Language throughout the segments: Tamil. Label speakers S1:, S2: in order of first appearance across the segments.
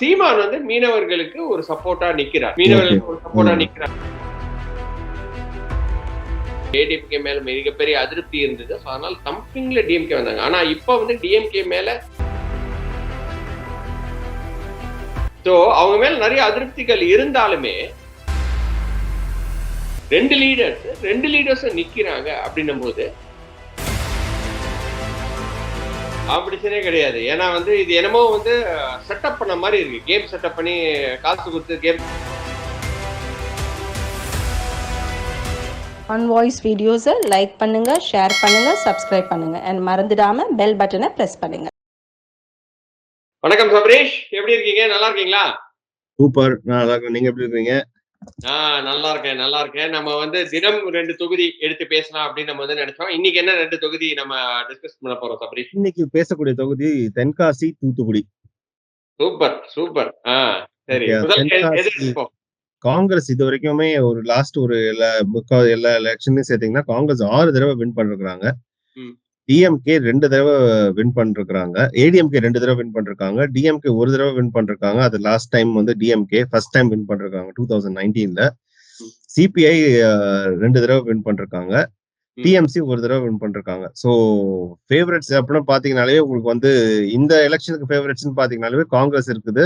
S1: சீமான் வந்து மீனவர்களுக்கு ஒரு சப்போர்ட்டா நிக்கிறார். மீனவர்களுக்கு ஒரு சப்போர்ட்டா. நிக்கிறார். ஏடிஎம்கே மேல மிகப்பெரிய அதிருப்தி இருந்தது. அதனால தம்பிங்ல டிஎம்கே வந்தாங்க. ஆனா இப்ப வந்து டிஎம்கே மேல சோ அவங்க மேல நிறைய அதிருப்திகள் இருந்தாலுமே ரெண்டு லீடர்ஸ் ரெண்டு லீடர்ஸும் நிக்கிறாங்க அப்படின்னும் போது காம்படிஷனே கிடையாது. ஏன்னா வந்து இது என்னமோ வந்து செட்டப் பண்ண மாதிரி இருக்கு. கேம் செட்டப் பண்ணி காசு கொடுத்து கேம்
S2: ஆன் வாய்ஸ் வீடியோஸை லைக் பண்ணுங்க ஷேர் பண்ணுங்க சப்ஸ்கிரைப் பண்ணுங்க. அண்ட் மறந்துடாம பெல் பட்டனை ப்ரெஸ் பண்ணுங்க.
S1: வணக்கம் சபரீஷ். எப்படி இருக்கீங்க? நல்லா இருக்கீங்களா?
S3: சூப்பர் நான் நல்லா இருக்கேன். நீங்க எப்படி இருக்கீங்க?
S1: ஆஹ் நல்லா இருக்கேன் நல்லா இருக்கேன் நம்ம வந்து தினம் ரெண்டு தொகுதி எடுத்து பேசலாம் அப்படின்னு நம்ம வந்து நினைச்சோம். இன்னைக்கு என்ன ரெண்டு தொகுதி நம்ம டிஸ்கஸ் பண்ண போறோம் சபரீஷ்
S3: இன்னைக்கு பேசக்கூடிய தொகுதி தென்காசி தூத்துக்குடி.
S1: Super super. ஆஹ் சரி?
S3: காங்கிரஸ் இது வரைக்குமே ஒரு லாஸ்ட் ஒரு எல்லா எல்லா எலெக்ஷன்லயும் சேர்த்தீங்கன்னா காங்கிரஸ் ஆறு தடவை வின் பண்ணிருக்காங்க
S1: ம்.
S3: டிஎம்கே ரெண்டு தடவை வின் பண்ணிருக்காங்க ஏடிஎம்கே ரெண்டு தடவை வின் பண்ணிருக்காங்க. டிஎம்கே ஒரு தடவை வின் பண்ணிருக்காங்க. அது லாஸ்ட் டைம் வந்து டிஎம்கே ஃபர்ஸ்ட் டைம் வின் பண்ணிருக்காங்க டூ தௌசண்ட் நைன்டீன்ல. சிபிஐ ரெண்டு தடவை வின் பண்ணிருக்காங்க. டிஎம்சி ஒரு தடவை வின் பண்ணிருக்காங்க. ஸோ ஃபேவரட்ஸ் அப்படின்னு பாத்தீங்கன்னாலே உங்களுக்கு வந்து இந்த எலெக்ஷனுக்கு ஃபேவரட்ஸ்னு பாத்தீங்கன்னாலே காங்கிரஸ் இருக்குது.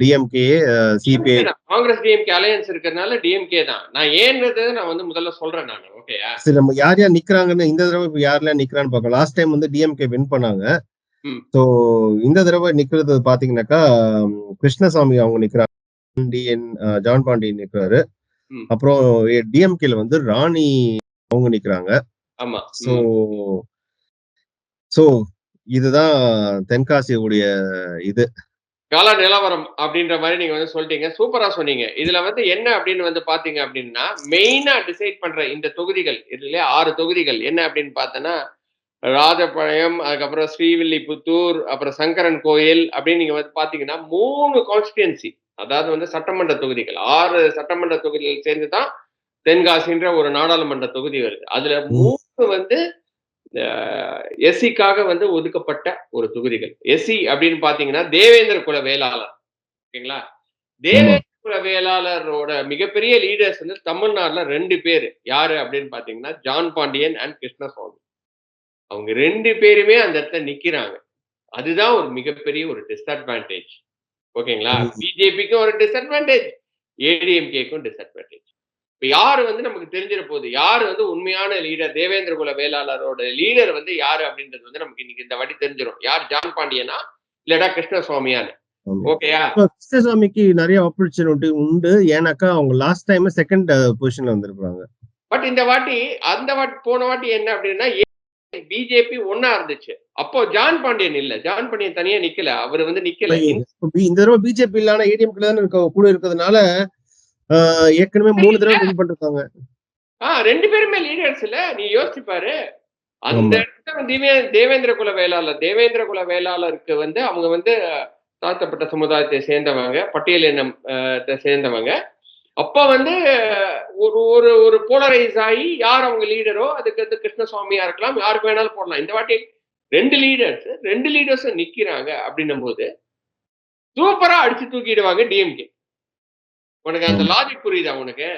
S3: DMK CPI
S1: Congress DMK alliance இருக்கிறதுனால டிஎம்கே தான். நான் ஏன்றது நான் வந்து முதல்ல சொல்றேன் நான் ஓகேயா
S3: சரி நம்ம யார் யார் நிக்கிறாங்கன்னு இந்த தடவை இப்ப யாரெல்லாம் நிக்கிறான்னு பார்க்கலாம். லாஸ்ட் டைம் வந்து டிஎம்கே வின் பண்ணாங்க. ஸோ இந்த தடவை நிக்கிறது பாத்தீங்கன்னாக்கா கிருஷ்ணசாமி அவங்க நிக்கிறாங்க. பாண்டியன் ஜான் பாண்டியன் நிக்கிறாரு. அப்புறம் டிஎம்கேல வந்து ராணி அவங்க நிக்கிறாங்க.
S1: ஆமா.
S3: ஸோ ஸோ இதுதான் தென்காசியுடைய இது.
S1: கால நிலவரம் அப்படின்ற மாதிரி நீங்க வந்து சொல்லிட்டீங்க. சூப்பரா சொன்னீங்க. இதுல வந்து என்ன அப்படின்னு வந்து பாத்தீங்க அப்படின்னா மெயினா டிசைட் பண்ற இந்த தொகுதிகள் இதுல ஆறு தொகுதிகள். என்ன அப்படின்னு பார்த்தோன்னா ராஜபாளையம் அதுக்கப்புறம் ஸ்ரீவில்லிபுத்தூர் அப்புறம் சங்கரன் கோயில் அப்படின்னு நீங்க வந்து பாத்தீங்கன்னா மூணு கான்ஸ்டியன்சி அதாவது வந்து சட்டமன்ற தொகுதிகள். ஆறு சட்டமன்ற தொகுதிகள் சேர்ந்து தான் தென்காசின்ற ஒரு நாடாளுமன்ற தொகுதி வருது. அதுல மூணு வந்து எஸ்சிக்காக வந்து ஒதுக்கப்பட்ட ஒரு தொகுதிகள். எஸ்சி அப்படின்னு பாத்தீங்கன்னா தேவேந்திர குல வேளாளர். ஓகேங்களா? தேவேந்திர குல வேளாளரோட மிகப்பெரிய லீடர்ஸ் வந்து தமிழ்நாட்டுல ரெண்டு பேர். யாரு அப்படின்னு பாத்தீங்கன்னா ஜான் பாண்டியன் அண்ட் கிருஷ்ணசுவாமி அவங்க ரெண்டு பேருமே அந்த இடத்துல நிக்கிறாங்க. அதுதான் ஒரு மிகப்பெரிய ஒரு டிஸ்அட்வான்டேஜ் ஓகேங்களா. பிஜேபிக்கும் ஒரு டிஸ்அட்வான்டேஜ் ஏடிஎம்கேக்கும் டிஸ்அட்வான்டேஜ் இப்ப யாரு வந்து நமக்கு தெரிஞ்சிட போகுது யாரு வந்து உண்மையான லீடர் தேவேந்திர குல வேளாளரோட லீடர் வந்து யாரு அப்படின்றது வந்து நமக்கு இன்னைக்கு இந்த வாட்டி தெரிஞ்சிடும் யார்? ஜான் பாண்டியனா? இல்லடா கிருஷ்ணசுவாமியான்னு
S3: கிருஷ்ணசாமிக்கு நிறைய ஆப்பர்ச்சுனிட்டி உண்டு ஏன்னாக்கா அவங்க லாஸ்ட் டைம் செகண்ட் பொசிஷன்ல வந்திருக்காங்க
S1: பட் இந்த வாட்டி அந்த வாட்டி போன வாட்டி என்ன அப்படின்னா பிஜேபி ஒன்னா இருந்துச்சு. அப்போ ஜான் பாண்டியன் இல்ல. ஜான் பாண்டியன் தனியா நிக்கல. அவர் வந்து நிக்கல.
S3: இந்த தடவை பிஜேபி இல்லாம ஏடிஎம் கூட இருக்கிறதுனால ஏற்கனவே மூணு தடவை வின் பண்ணிருக்காங்க.
S1: ஆஹ் ரெண்டு பேருமே லீடர்ஸ் இல்ல நீ யோசிச்சு பாரு. அந்த. இடத்துல இவன் தேவேந்திர குல வேளாளர்? தேவேந்திர குல வேளாளருக்கு வந்து அவங்க வந்து தாழ்த்தப்பட்ட சமுதாயத்தை சேர்ந்தவங்க பட்டியல் இனம் அஹ், த்தை சேர்ந்தவங்க. அப்ப வந்து ஒரு ஒரு ஒரு போலரைஸ் ஆகி யார் அவங்க லீடரோ அதுக்கு வந்து கிருஷ்ணசுவாமியா இருக்கலாம் யாருக்கு வேணாலும் போடலாம். இந்த வாட்டி ரெண்டு லீடர்ஸ் ரெண்டு லீடர்ஸும் நிக்கிறாங்க அப்படின்னும் போது சூப்பரா அடிச்சு தூக்கிடுவாங்க டிஎம்கே உனக்கு அந்த லாஜிக் புரியுதா உனக்கு?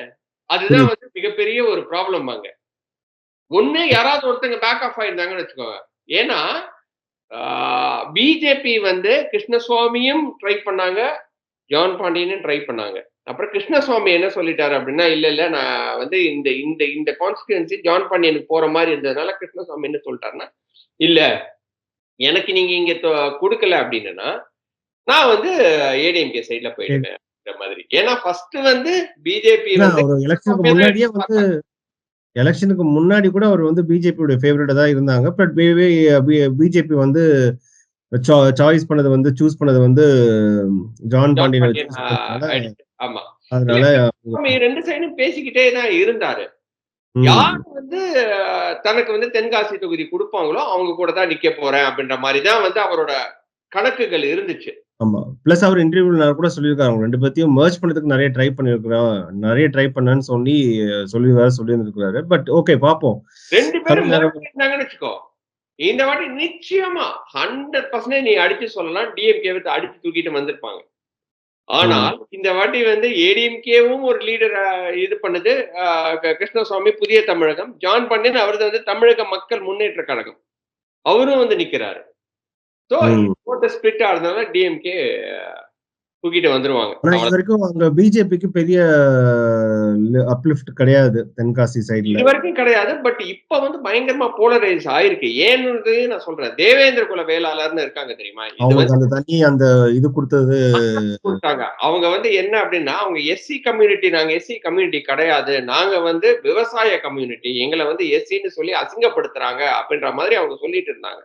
S1: அதுதான் வந்து மிகப்பெரிய ஒரு ப்ராப்ளம் அங்க. ஒண்ணு யாராவது ஒருத்தங்க பேக் ஆஃப் ஆயிருந்தாங்கன்னு வச்சுக்கோங்க. ஏன்னா பிஜேபி வந்து கிருஷ்ணசுவாமியும் ட்ரை பண்ணாங்க ஜான் பாண்டியனும் ட்ரை பண்ணாங்க. அப்புறம் கிருஷ்ணசுவாமி என்ன சொல்லிட்டாரு அப்படின்னா இல்ல இல்ல நான் வந்து இந்த இந்த இந்த கான்ஸ்டிடுவன்சி ஜான் பாண்டியனுக்கு போற மாதிரி இருந்ததுனால கிருஷ்ணசுவாமி என்ன சொல்லிட்டாருன்னா இல்ல எனக்கு நீங்க இங்க கொடுக்கல அப்படின்னா நான் வந்து ஏடிஎம்கே சைட்ல போயிடுவேன். அப்படின்ற மாதிரி. ஏன்னா ஃபர்ஸ்ட் வந்து பிஜேபி
S3: எலெக்ஷனுக்கு முன்னாடியே வந்து எலெக்ஷனுக்கு முன்னாடி கூட அவர் வந்து பிஜேபியோட ஃபேவரட்டா தான் இருந்தாங்க. பட் பிஜேபி வந்து சாய்ஸ் பண்ணது வந்து சூஸ் பண்ணது வந்து ஜான் பாண்டியன்.
S1: ஆமா.
S3: அதனால
S1: ரெண்டு சைடும் பேசிக்கிட்டே தான் இருந்தாரு. யார் வந்து தனக்கு வந்து தென்காசி தொகுதி கொடுப்பாங்களோ அவங்க கூட தான் நிக்க போறேன் அப்படின்ற மாதிரி தான் வந்து அவரோட கணக்குகள் இருந்துச்சு.
S3: ஆமா. பிளஸ் அவர் இன்டர்வியூல கூட சொல்லியிருக்காரு. அவங்க ரெண்டு பேத்தையும் merge பண்ணதுக்கு நிறைய ட்ரை பண்ணிருக்கிறோம் நிறைய ட்ரை பண்ணேன்னு சொல்லி சொல்லி வேற சொல்லி இருந்திருக்காரு பட் ஓகே பாப்போம்
S1: ரெண்டு பேரும் வச்சுக்கோ. இந்த வாட்டி நிச்சயமா ஹண்ட்ரட் பர்சன்டேஜ் நீ அடிச்சு சொல்லலாம். டிஎம்கே வந்து அடிச்சு தூக்கிட்டு வந்திருப்பாங்க. ஆனால் இந்த வாட்டி வந்து ஏடிஎம்கேவும் ஒரு லீடர் இது பண்ணுது. கிருஷ்ணசுவாமி புதிய தமிழகம். ஜான் பண்டின் அவரது வந்து தமிழக மக்கள் முன்னேற்ற கழகம். அவரும் வந்து நிக்கிறாரு. ஸோ. ஓட்ட ஸ்பிளிட் ஆகிறதுனால டிஎம்கே தூக்கிட்டு வந்துருவாங்க.
S3: இது. வரைக்கும் அங்க பிஜேபிக்கு பெரிய அப்லிஃப்ட் கிடையாது தென்காசி சைடுல
S1: இது வரைக்கும் கிடையாது பட் இப்ப வந்து பயங்கரமா போலரைஸ் ஆயிருக்கு. ஏன்னு நான் சொல்றேன். தேவேந்திர குல வேளாளர்னு இருக்காங்க தெரியுமா?
S3: அவங்களுக்கு அந்த தண்ணி அந்த இது கொடுத்தது.
S1: கொடுத்தாங்க. அவங்க வந்து என்ன அப்படின்னா அவங்க எஸ்சி கம்யூனிட்டி நாங்க எஸ்சி கம்யூனிட்டி கிடையாது. நாங்க வந்து விவசாய கம்யூனிட்டி எங்களை வந்து எஸ்சின்னு சொல்லி அசிங்கப்படுத்துறாங்க அப்படின்ற மாதிரி அவங்க சொல்லிட்டு இருந்தாங்க.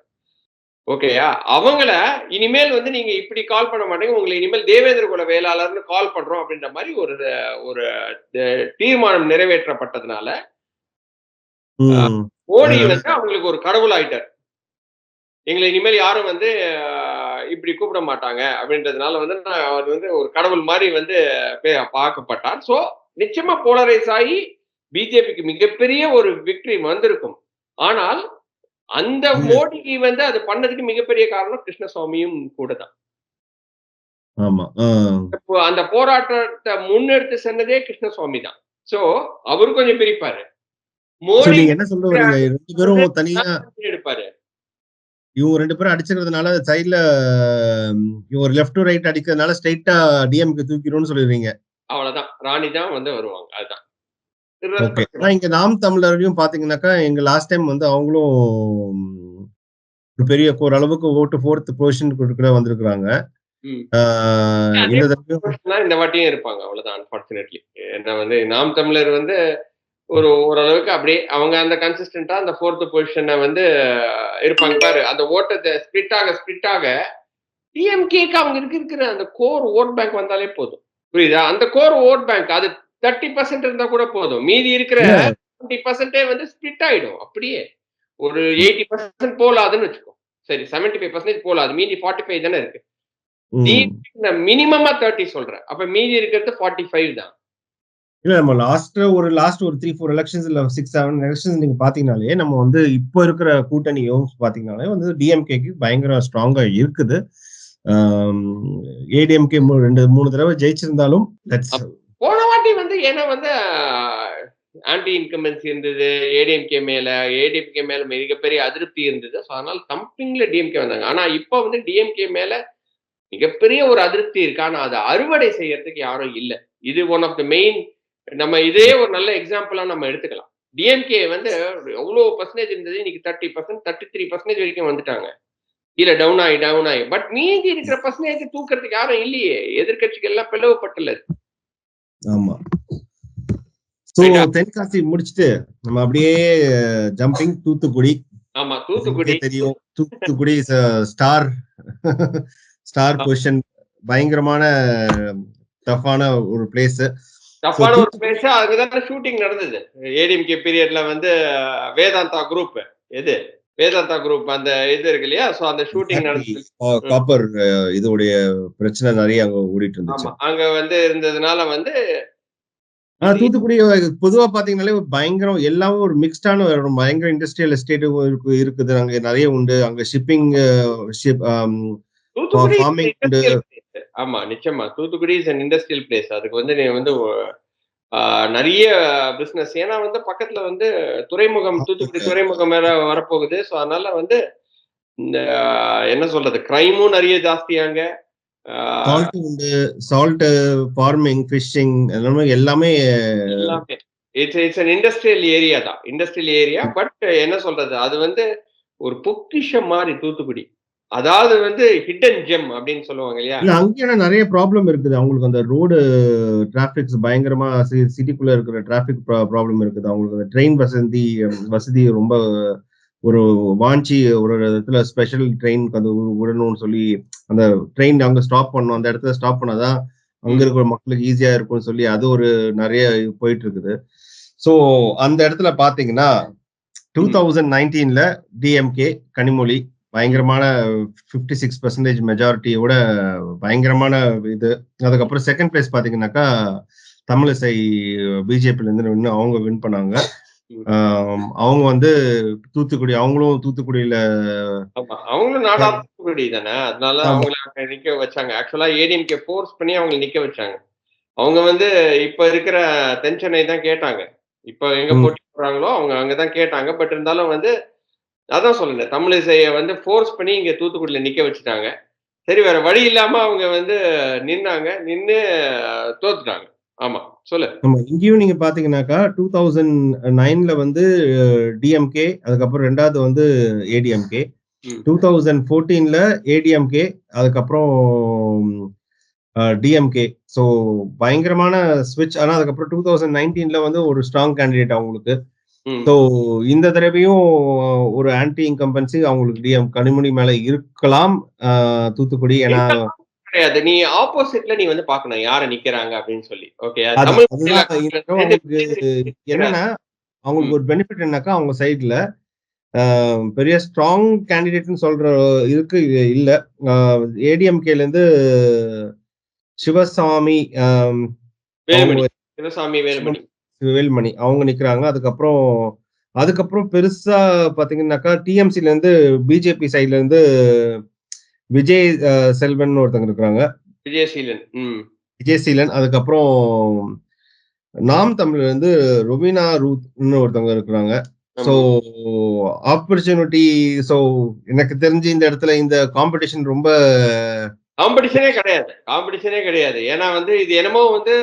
S1: ஓகேயா அவங்கள இனிமேல் வந்து நீங்க இப்படி கால் பண்ண மாட்டீங்க. உங்களை இனிமேல் தேவேந்திர குல வேளாளர்னு கால் பண்றோம் அப்படின்ற மாதிரி ஒரு ஒரு தீர்மானம் நிறைவேற்றப்பட்டதுனால. மோடி வந்து அவங்களுக்கு ஒரு கடவுள் ஆயிட்டார். எங்களை இனிமேல் யாரும் வந்து இப்படி கூப்பிட மாட்டாங்க அப்படின்றதுனால வந்து நான் அவர் வந்து ஒரு கடவுள் மாதிரி வந்து பார்க்கப்பட்டார். சோ நிச்சயமா போலரைஸ் ஆகி பிஜேபிக்கு மிகப்பெரிய ஒரு விக்டரி வந்திருக்கும். ஆனால் அந்த. மோடிக்கு வந்து அது பண்ணதுக்கு மிகப்பெரிய காரணம் கிருஷ்ணசுவாமியும் கூட தான் அந்த போராட்டத்தை முன்னெடுத்து சென்னதே கிருஷ்ணசுவாமி தான் சோ அவரு கொஞ்சம் பிரிப்பாரு. மோடி
S3: என்ன பேரும் தனியா
S1: எடுப்பாரு.
S3: இவங்க ரெண்டு பேரும் அடிச்சுக்கிறதுனால சைட்ல இவங்க லெஃப்ட் டு ரைட் அடிக்கிறதுனால ஸ்ட்ரைட்டா டிஎம்கே தூக்கிடும்னு சொல்லிடுறீங்க.
S1: அவ்வளவுதான். ராணி தான் வந்து வருவாங்க. அதுதான்.
S3: இங்க நாம் தமிழரையும் பாத்தீங்கன்னாக்கா எங்க லாஸ்ட் டைம் வந்து அவங்களும் ஒரு பெரிய ஒரு அளவுக்கு ஓட்டு ஃபோர்த் பொசிஷன் கூட வந்திருக்கிறாங்க. இந்த
S1: வாட்டியும் இருப்பாங்க. அவ்வளவுதான் அன்பார்ச்சுனேட்லி ஏன்னா வந்து நாம் தமிழர் வந்து ஒரு ஓரளவுக்கு அப்படியே அவங்க அந்த கன்சிஸ்டன்டா அந்த ஃபோர்த் பொசிஷனை வந்து இருப்பாங்க. பாரு அந்த ஓட்டத்தை ஸ்பிளிட் ஆக ஸ்பிளிட் ஆக டிஎம்கேக்கு அவங்க இருக்கு இருக்கிற அந்த கோர் ஓட் பேங்க் வந்தாலே போதும். புரியுதா? அந்த கோர் ஓட் பேங்க் அது தேர்ட்டி பர்சன்ட் இருந்தா கூட போதும். மீதி இருக்கிற. டுவெண்ட்டி பர்சன்டே வந்து ஸ்பிளிட் ஆயிடும். அப்படியே. ஒரு எயிட்டி பர்சன்ட் போலாதுன்னு வச்சுக்கோ. சரி செவன்டி ஃபைவ் பர்சன்டேஜ் போலாது. மீதி ஃபார்ட்டி ஃபைவ் தானே இருக்கு. நீ
S3: ம்.
S1: மினிமமா தேர்ட்டி சொல்றேன். அப்ப மீதி இருக்கிறது ஃபார்ட்டி ஃபைவ் தான்.
S3: இல்ல நம்ம லாஸ்ட் ஒரு லாஸ்ட் ஒரு த்ரீ ஃபோர் எலெக்ஷன்ஸ் இல்ல சிக்ஸ் செவன் எலெக்ஷன்ஸ் நீங்க பாத்தீங்கனாலே நம்ம வந்து இப்போ இருக்கிற கூட்டணியும் பாத்தீங்கனாலே வந்து டிஎம்கேக்கு பயங்கர ஸ்ட்ராங்கா இருக்குது. ஏடிஎம்கே ரெண்டு மூணு தடவை ஜெயிச்சிருந்தாலும்
S1: போன வாட்டி வந்து ஏன்னா வந்து ஆன்டி இன்கம்பன்சி இருந்தது ஏடிஎம்கே மேல ஏடிஎம்கே மேல மிகப்பெரிய அதிருப்தி இருந்தது. ஸோ அதனால தம்பிங்ல டிஎம்கே வந்தாங்க. ஆனா இப்போ வந்து டிஎம்கே மேல மிகப்பெரிய ஒரு அதிருப்தி இருக்கு. ஆனா அதை அறுவடை செய்யறதுக்கு யாரும் இல்லை. இது ஒன் ஆஃப் த மெயின் நம்ம இதே ஒரு நல்ல எக்ஸாம்பிளா நம்ம எடுத்துக்கலாம். டிஎம்கே வந்து எவ்வளவு பர்சன்டேஜ் இருந்தது? இன்னைக்கு thirty percent thirty three percentage வரைக்கும் வந்துட்டாங்க. இல்ல டவுன் ஆகி டவுன் ஆகி பட் மீதி இருக்கிற பர்சன்டேஜ் தூக்குறதுக்கு யாரும் இல்லையே. எதிர்கட்சிகள் எல்லாம் பிளவுபட்டுள்ளது.
S3: ஆமா. சோ தென்காசி முடிச்சுட்டு நம்ம அப்படியே ஜம்பிங் தூத்துக்குடி.
S1: ஆமா தூத்துக்குடி.
S3: தெரியும். தூத்துக்குடி ஸ்டார் ஸ்டார் பொசிஷன் பயங்கரமான டஃப்பான ஒரு பிளேஸ்
S1: தப்பான ஒரு பிளேஸ் அங்கதானே ஷூட்டிங் நடந்தது. ஏடிஎம்கே பீரியட்ல வந்து வேதாந்தா குரூப் எது? வேதாந்தா குரூப் அந்த இது இருக்கு இல்லையா? சோ அந்த ஷூட்டிங் நடந்தது
S3: காப்பர் இதோடைய பிரச்சனை நிறைய அங்க ஓடிட்டு இருந்துச்சு.
S1: அங்க வந்து இருந்ததுனால வந்து
S3: ஆனா தூத்துக்குடி பொதுவா பாத்தீங்கன்னாலே பயங்கரம் எல்லாமே ஒரு மிக்ஸ்டான பயங்கர இண்டஸ்ட்ரியல் எஸ்டேட் இருக்குது. அங்க நிறைய உண்டு. அங்க ஷிப்பிங்
S1: place. ஆமா நிச்சயமா. Thoothukudi is an industrial place அதுக்கு வந்து நீ வந்து நிறைய பிசினஸ் ஏன்னா வந்து பக்கத்துல வந்து துறைமுகம் தூத்துக்குடி துறைமுகம் வேற வரப்போகுது. ஸோ அதனால வந்து இந்த என்ன சொல்றது கிரைமும் நிறைய ஜாஸ்தியாங்க
S3: சால்ட் உண்டு சால்ட் ஃபார்மிங் ஃபிஷிங் எல்லாமே எல்லாமே
S1: எல்லாமே. It's it's an industrial area தான். இண்டஸ்ட்ரியல் ஏரியா பட் என்ன சொல்றது அது வந்து ஒரு பொக்கிஷம் மாதிரி தூத்துக்குடி. அதாவது வந்து ஹிடன் ஜெம் அப்படின்னு சொல்லுவாங்க இல்லையா?
S3: இல்ல அங்கேயும் நிறைய ப்ராப்ளம் இருக்குது. அவங்களுக்கு அந்த ரோடு டிராபிக்ஸ் பயங்கரமா சிட்டிக்குள்ள இருக்கிற டிராபிக் ப்ராப்ளம் இருக்குது. அவங்களுக்கு அந்த ட்ரெயின் வசதி வசதி ரொம்ப ஒரு வாஞ்சி ஒரு இடத்துல ஸ்பெஷல் ட்ரெயின் அந்த வி- விடணும்னு சொல்லி அந்த ட்ரெயின் அங்க ஸ்டாப் பண்ணணும். அந்த இடத்துல ஸ்டாப் பண்ணாதான் அங்க இருக்கிற மக்களுக்கு ஈஸியா இருக்கும்னு சொல்லி அது ஒரு நிறைய போயிட்டு இருக்குது ஸோ அந்த இடத்துல பாத்தீங்கன்னா டூ தௌசண்ட் நைன்டீன்ல டிஎம்கே கனிமொழி பயங்கரமான ஃபிஃப்டி சிக்ஸ் பர்சன்டேஜ் மெஜாரிட்டியோட பயங்கரமான இது. அதுக்கப்புறம் செகண்ட் பிளேஸ் பாத்தீங்கன்னாக்கா தமிழிசை பிஜேபில இருந்து வின் அவங்க வின் பண்ணாங்க. அவங்க வந்து தூத்துக்குடி அவங்களும் தூத்துக்குடியில
S1: அவங்களும் நாடாளுமன்ற தானே? அதனால. அவங்கள நிக்க வச்சாங்க. ஆக்சுவலா ஏடிஎம்கே ஃபோர்ஸ் பண்ணி அவங்க நிக்க வச்சாங்க. அவங்க வந்து இப்ப இருக்கிற தென்சென்னை தான் கேட்டாங்க. இப்ப எங்க. போட்டி போடுறாங்களோ அவங்க அங்கதான் கேட்டாங்க. பட் இருந்தாலும் வந்து அதான் சொல்லல தமிழிசைய வந்து ஃபோர்ஸ் பண்ணி இங்க தூத்துக்குடியில நிக்க வச்சுட்டாங்க. சரி வேற வழி இல்லாம அவங்க வந்து நின்னாங்க. நின்னு அஹ், தோத்துட்டாங்க. ஆமா சொல்லு.
S3: நம்ம இங்கேயும் நீங்க பாத்தீங்கன்னாக்கா டூ தௌசண்ட் நைன்ல வந்து டிஎம்கே அதுக்கப்புறம் ரெண்டாவது வந்து ஏடிஎம்கே. டூ தௌசண்ட் ஃபோர்டீன்ல ஏடிஎம்கே அதுக்கப்புறம் டிஎம்கே ஸோ பயங்கரமான ஸ்விட்ச் ஆனா அதுக்கப்புறம் டூ தௌசண்ட் நைன்டீன்ல வந்து ஒரு ஸ்ட்ராங் கேண்டிடேட் அவங்களுக்கு. ஸோ இந்த தடவையும் ஒரு ஆன்டி இன்கம்பன்சி அவங்களுக்கு கனிமொழி மேல இருக்கலாம் தூத்துக்குடி. ஏன்னா
S1: கிடையாது. நீ ஆப்போசிட்ல நீ வந்து பாக்கணும் யார நிக்கிறாங்க அப்படின்னு சொல்லி. ஓகே
S3: என்னன்னா அவங்களுக்கு ஒரு பெனிஃபிட் என்னக்கா அவங்க சைட்ல பெரிய ஸ்ட்ராங் கேண்டிடேட்னு சொல்ற இதுக்கு இல்ல. ஏடிஎம்கேல இருந்து சிவசாமி
S1: சிவசாமி வேலுமணி.
S3: வேல்மணி அவங்க நிக்கிறாங்க. அதுக்கப்புறம் அதுக்கப்புறம் பெருசா பாத்தீங்கன்னாக்கா டிஎம்சில இருந்து பிஜேபி சைட்ல இருந்து விஜய் செல்வன் ஒருத்தங்க இருக்கிறாங்க.
S1: விஜயசீலன்.
S3: விஜயசீலன். அதுக்கப்புறம் நாம் தமிழ்ல இருந்து ரொபினா ரூத்னு ஒருத்தவங்க இருக்கிறாங்க. ஸோ ஆப்பர்ச்சுனிட்டி ஸோ எனக்கு தெரிஞ்சு இந்த இடத்துல இந்த காம்படிஷன் ரொம்ப
S1: காம்படிஷனே கிடையாது. காம்படிஷனே கிடையாது. ஏன்னா வந்து இது என்னமோ வந்து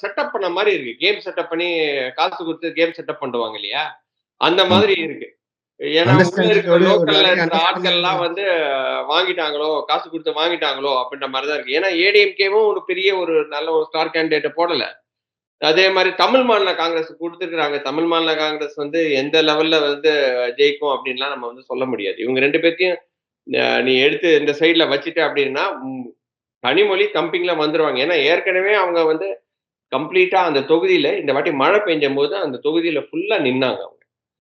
S1: செட்டப் பண்ண மாதிரி இருக்கு. கேம் செட்டப் பண்ணி காசு கொடுத்து கேம் செட்டப் பண்ணுவாங்க இல்லையா? அந்த மாதிரி இருக்கு. ஏன்னா லோக்கல்ல ஆட்கள் எல்லாம் வந்து வாங்கிட்டாங்களோ காசு கொடுத்து வாங்கிட்டாங்களோ அப்படின்ற மாதிரி தான் இருக்கு. ஏன்னா ஏடிஎம்கேவும் ஒரு பெரிய ஒரு நல்ல ஒரு ஸ்டார் கேண்டிடேட்டை போடல. அதே மாதிரி தமிழ் மாநில காங்கிரஸ் கொடுத்துருக்காங்க தமிழ் மாநில காங்கிரஸ் வந்து எந்த லெவல்ல வந்து ஜெயிக்கும் அப்படின்லாம் நம்ம வந்து சொல்ல முடியாது. இவங்க ரெண்டு பேர்த்தையும் நீ எடுத்து இந்த சைட்ல வச்சுட்ட அப்படின்னா ம், கனிமொழி கம்பிங்ல வந்துருவாங்க. ஏன்னா ஏற்கனவே அவங்க வந்து கம்ப்ளீட்டா அந்த தொகுதியில இந்த வாட்டி மழை பெஞ்சும் போது அந்த தொகுதியில ஃபுல்லா நின்னாங்க அவங்க.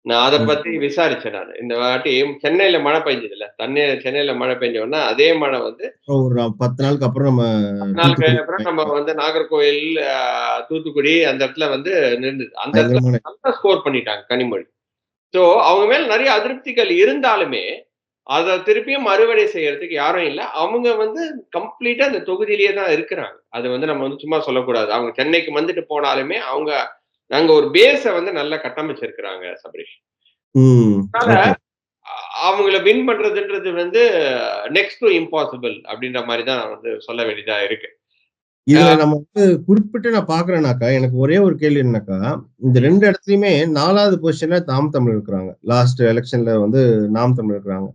S1: நான் அதை. பத்தி விசாரிச்சேன் நான். இந்த வாட்டி சென்னையில மழை பெஞ்சது இல்ல தண்ணி சென்னையில மழை பெஞ்ச உடனே அதே மழை வந்து
S3: ஒரு பத்து நாளுக்கு அப்புறம் நம்ம
S1: நாளுக்கு அப்புறம் நம்ம வந்து நாகர்கோயில் அஹ், தூத்துக்குடி அந்த இடத்துல வந்து நின்றுது. அந்த இடத்துல நல்லா ஸ்கோர் பண்ணிட்டாங்க கனிமொழி ஸோ அவங்க மேல நிறைய அதிருப்திகள் இருந்தாலுமே அதை திருப்பியும் அறுவடை செய்யறதுக்கு யாரும் இல்லை. அவங்க வந்து கம்ப்ளீட்டா அந்த தொகுதியிலேயே தான் இருக்கிறாங்க. அது வந்து நம்ம வந்து சும்மா சொல்லக்கூடாது. அவங்க சென்னைக்கு வந்துட்டு போனாலுமே அவங்க நாங்க ஒரு பேஸை வந்து நல்லா கட்டமைச்சிருக்கிறாங்க சபரீஷ். அதனால அவங்கள வின் பண்றதுன்றது வந்து நெக்ஸ்ட் டு இம்பாசிபிள் அப்படின்ற மாதிரி தான் வந்து சொல்ல வேண்டியதா இருக்கு.
S3: இதுல நம்ம வந்து குறிப்பிட்டு நான் பாக்குறேனாக்கா எனக்கு ஒரே ஒரு கேள்வி என்னக்கா இந்த ரெண்டு இடத்துலயுமே நாலாவது பொசிஷன்ல நாம் தமிழ் இருக்கிறாங்க. லாஸ்ட் எலெக்ஷன்ல வந்து நாம் தமிழ் இருக்கிறாங்க.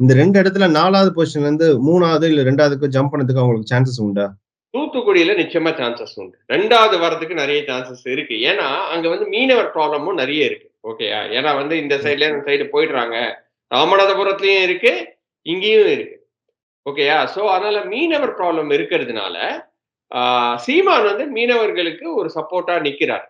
S3: இந்த ரெண்டு இடத்துல நாலாவது பொசிஷன்ல இருந்து மூணாவது இல்ல ரெண்டாவதுக்கு ஜம்ப் பண்ணதுக்கு அவங்களுக்கு சான்சஸ் உண்டா?
S1: தூத்துக்குடியில நிச்சயமா சான்சஸ் உண்டு. ரெண்டாவது வரதுக்கு நிறைய சான்சஸ் இருக்கு. ஏன்னா அங்க வந்து மீனவர் ப்ராப்ளமும் நிறைய இருக்கு. ஓகேயா ஏன்னா வந்து இந்த சைட்ல இந்த சைடு போயிடுறாங்க. ராமநாதபுரத்துலயும் இருக்கு இங்கேயும் இருக்கு. ஓகேயா சோ அதனால மீனவர் ப்ராப்ளம் இருக்கிறதுனால சீமான் வந்து மீனவர்களுக்கு ஒரு சப்போர்ட்டா நிக்கிறார்.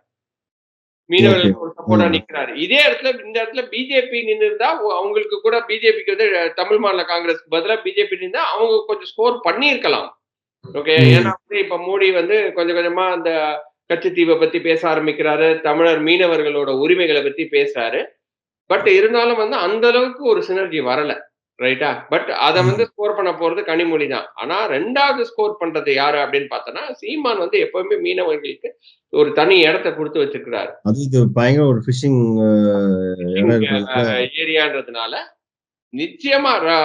S1: மீனவர்களுக்கு ஒரு சப்போர்ட்டா. நிக்கிறாரு. இதே இடத்துல இந்த இடத்துல பிஜேபி நின்று இருந்தா அவங்களுக்கு கூட பிஜேபிக்கு வந்து தமிழ் மாநில காங்கிரஸ்க்கு பதிலா பிஜேபி நின்றா அவங்க கொஞ்சம் ஸ்கோர் பண்ணியிருக்கலாம். ஓகே. ஏன்னா வந்து இப்ப மோடி வந்து கொஞ்சம் கொஞ்சமா அந்த கச்சத்தீவை பத்தி பேச ஆரம்பிக்கிறாரு. தமிழர் மீனவர்களோட உரிமைகளை பத்தி பேசுறாரு. பட் இருந்தாலும் வந்து அந்த அளவுக்கு ஒரு சினர்ஜி வரல. ரைட்டா? பட் அதை வந்து ஸ்கோர் பண்ண போறது கனிமொழி தான் ஆனா ரெண்டாவது ஸ்கோர் பண்றது யாரு அப்படின்னு பார்த்தோன்னா சீமான் வந்து எப்பவுமே மீனவர்களுக்கு ஒரு தனி இடத்த கொடுத்து வச்சிருக்கிறாரு.
S3: அது பயங்கர ஒரு ஃபிஷிங்
S1: ஏரியான்றதுனால நிச்சயமா ர-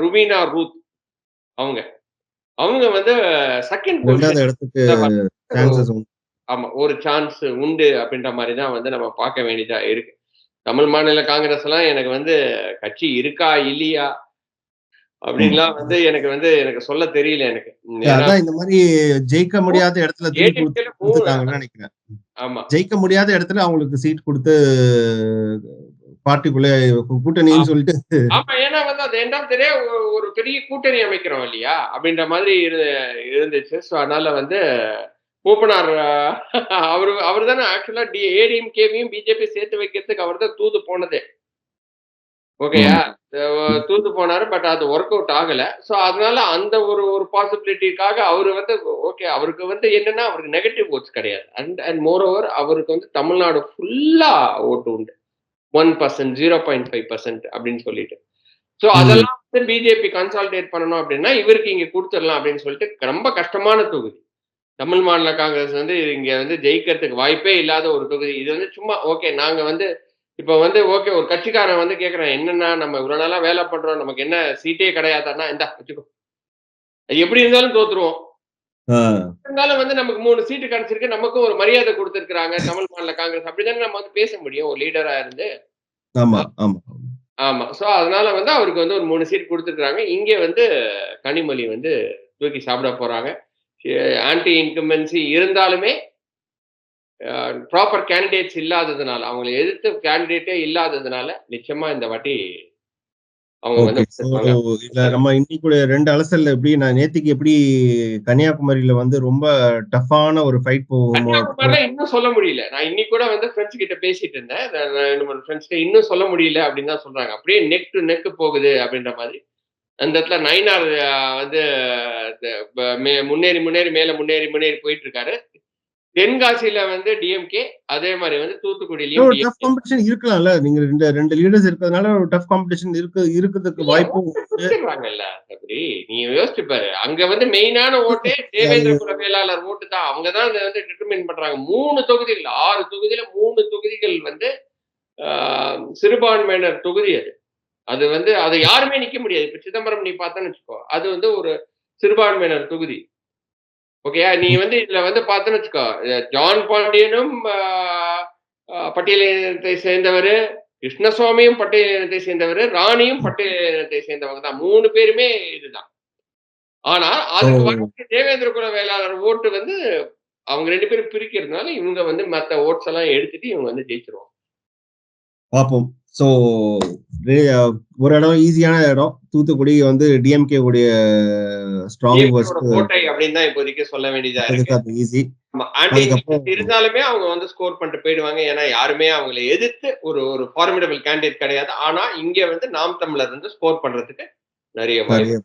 S1: ருபீனா ரூத் அவங்க. அவங்க வந்து செகண்ட் ஆமா ஒரு சான்ஸ் உண்டு அப்படின்ற மாதிரி தான் வந்து நம்ம பார்க்க வேண்டியதா இருக்கு. தமிழ் மாநில காங்கிரஸ் எல்லாம் எனக்கு வந்து கட்சி இருக்கா இல்லையா அப்படின்லாம் வந்து எனக்கு வந்து எனக்கு சொல்ல தெரியல எனக்கு
S3: இந்த மாதிரி ஜெயிக்க முடியாத இடத்துல நினைக்கிறேன்
S1: ஆமா
S3: ஜெயிக்க முடியாத இடத்துல அவங்களுக்கு சீட் கொடுத்து பார்ட்டிக்குள்ள கூட்டணின்னு சொல்லிட்டு
S1: ஆமா ஏன்னா வந்து அது என்ன தெரியா ஒரு பெரிய கூட்டணி அமைக்கிறோம் இல்லையா அப்படின்ற மாதிரி இரு- இருந்துச்சு ஸோ அதனால வந்து மூப்பனார் அவரு அவர் தானே ஆக்சுவலா டி ஏடிஎம்கேவையும் பிஜேபி சேர்த்து வைக்கிறதுக்கு அவர் தான் தூது போனதே. ஓகேயா தூத்து போனாரு பட் அது ஒர்க் அவுட் ஆகல. ஸோ அதனால அந்த ஒரு ஒரு பாசிபிலிட்டிக்காக அவர் வந்து ஓகே அவருக்கு வந்து என்னன்னா அவருக்கு நெகட்டிவ் ஓட்ஸ் கிடையாது. அண்ட் அண்ட் மோர் ஓவர் அவருக்கு வந்து தமிழ்நாடு ஃபுல்லா ஓட்டு உண்டு. One percent zero point five percent அப்படின்னு சொல்லிட்டு. ஸோ. அதெல்லாம் வந்து பிஜேபி கன்சால்டேட் பண்ணணும் அப்படின்னா இவருக்கு இங்க கொடுத்துடலாம் அப்படின்னு சொல்லிட்டு ரொம்ப கஷ்டமான தொகுதி. தமிழ் மாநில காங்கிரஸ் வந்து இங்க வந்து ஜெயிக்கிறதுக்கு வாய்ப்பே இல்லாத ஒரு தொகுதி. இது வந்து சும்மா ஓகே நாங்க வந்து இப்ப வந்து ஓகே ஒரு கட்சிக்காரன் வந்து கேக்குறான் என்னன்னா நம்ம இவ்வளவு நாளா வேலை பண்றோம் நமக்கு என்ன சீட்டே கிடையாதான்னா இந்தா வச்சுக்கோ. அது எப்படி இருந்தாலும் தோத்துருவோம். இருந்தாலும் வந்து நமக்கு மூணு சீட்டு கிடைச்சிருக்கு நமக்கும் ஒரு மரியாதை கொடுத்திருக்காங்க தமிழ் மாநில காங்கிரஸ். அப்படிதானே நம்ம வந்து பேச முடியும் ஒரு லீடரா இருந்து.
S3: ஆமா ஆமா
S1: ஆமா. சோ அதனால வந்து அவருக்கு வந்து ஒரு மூணு சீட் கொடுத்துருக்காங்க இங்கே வந்து கனிமொழி வந்து தூக்கி சாப்பிட போறாங்க. ஆன்டி இன்கம்பன்சி இருந்தாலுமே ப்ராப்பர் கேண்டிடேட்ஸ் இல்லாததுனால அவங்களை எதிர்த்து கேண்டிடேட்டே இல்லாததுனால நிச்சயமா இந்த வாட்டி அவங்க
S3: நம்ம இன்னைக்கு ரெண்டு அலசல்ல எப்படி நான் நேத்திக்கு எப்படி கன்னியாகுமரியில வந்து ரொம்ப டஃப்பான ஒரு ஃபைட் போகும்
S1: இன்னும் சொல்ல முடியல. நான் இன்னைக்கு கூட வந்து ஃப்ரெண்ட்ஸ் கிட்ட பேசிட்டு இருந்தேன். இன்னும் சொல்ல முடியல அப்படின்னு தான் சொல்றாங்க. அப்படியே நெக் டு நெக் போகுது அப்படின்ற மாதிரி. அந்த இடத்துல அஹ், வந்து முன்னேறி முன்னேறி மேல முன்னேறி முன்னேறி போயிட்டு இருக்காரு தென்காசியில வந்து டிஎம்கே அதே மாதிரி வந்து தூத்துக்குடியிலயும்
S3: டஃப். காம்படிஷன் இருக்கலாம்ல. நீங்க ரெண்டு ரெண்டு லீடர்ஸ் இருக்கிறதுனால ஒரு டஃப் காம்படிஷன் இருக்கு இருக்கிறதுக்கு வாய்ப்பும்
S1: வச்சிடுறாங்கல்ல அப்படி நீ யோசிச்சு பாரு அங்க வந்து மெயினான ஓட்டே தேவேந்திர குல வேளாளர் ஓட்டு தான். அவங்க தான் வந்து டிட்டர்மின் பண்றாங்க. மூணு தொகுதிகள் ஆறு தொகுதியில மூணு தொகுதிகள் வந்து சிறுபான்மையினர் தொகுதி அது. அது வந்து அதை யாருமே நிக்க முடியாது. இப்ப சிதம்பரம் நீ பார்த்தேன்னு வச்சுக்கோ அது வந்து ஒரு சிறுபான்மையினர் தொகுதி. ஓகேயா நீ வந்து இதுல வந்து பார்த்தேன்னு வச்சுக்கோ ஜான் பாண்டியனும் பட்டியலினத்தை சேர்ந்தவர் கிருஷ்ணசுவாமியும் பட்டியலினத்தை சேர்ந்தவர் ராணியும் பட்டியலினத்தை சேர்ந்தவங்க தான். மூணு பேருமே இதுதான். ஆனா அதுக்கு. வந்து தேவேந்திர குல வேளாளர் ஓட்டு வந்து அவங்க ரெண்டு பேரும் பிரிக்கிறதுனால இவங்க வந்து மத்த ஓட்ஸ் எல்லாம் எடுத்துட்டு இவங்க வந்து ஜெயிச்சிருவாங்க.
S3: பார்ப்போம். ஸோ ஒரு இடம் ஈஸியான இடம். தூத்துக்குடி வந்து டிஎம்கே உடைய ஸ்ட்ராங்
S1: கோட்டை அப்படின்னு தான் இப்போதைக்கு சொல்ல வேண்டியதா இருக்கு.
S3: அது ஈஸி
S1: இருந்தாலுமே அவங்க வந்து ஸ்கோர் பண்ணிட்டு போயிடுவாங்க. ஏன்னா யாருமே அவங்களை எதிர்த்து ஒரு ஒரு ஃபார்மிடபிள் கேண்டிடேட் கிடையாது. ஆனா இங்க வந்து நாம் தமிழர் வந்து ஸ்கோர் பண்றதுக்கு நிறைய.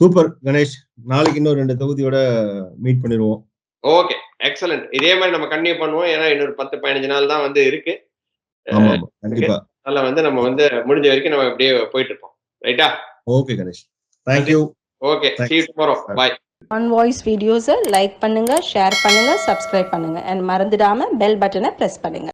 S3: சூப்பர் கணேஷ். நாளைக்கு இன்னும் ரெண்டு தொகுதியோட மீட் பண்ணிடுவோம்.
S1: ஓகே எக்ஸலண்ட் இதே மாதிரி நம்ம கண்டினியூ பண்ணுவோம். ஏன்னா இன்னொரு பத்து பதினஞ்சு நாள் தான் வந்து இருக்கு.
S3: கண்டிப்பா.
S1: அதனால வந்து நம்ம வந்து முடிஞ்ச வரைக்கும் நம்ம அப்படியே போயிட்டு இருப்போம். ரைட்டா
S3: okay Ganesh thank you
S1: okay see you tomorrow. Bye
S2: on voice வீடியோஸை லைக் பண்ணுங்க ஷேர் பண்ணுங்க சப்ஸ்கிரைப் பண்ணுங்க. அண்ட் மறந்துடாம பெல் பட்டனை ப்ரெஸ் பண்ணுங்க.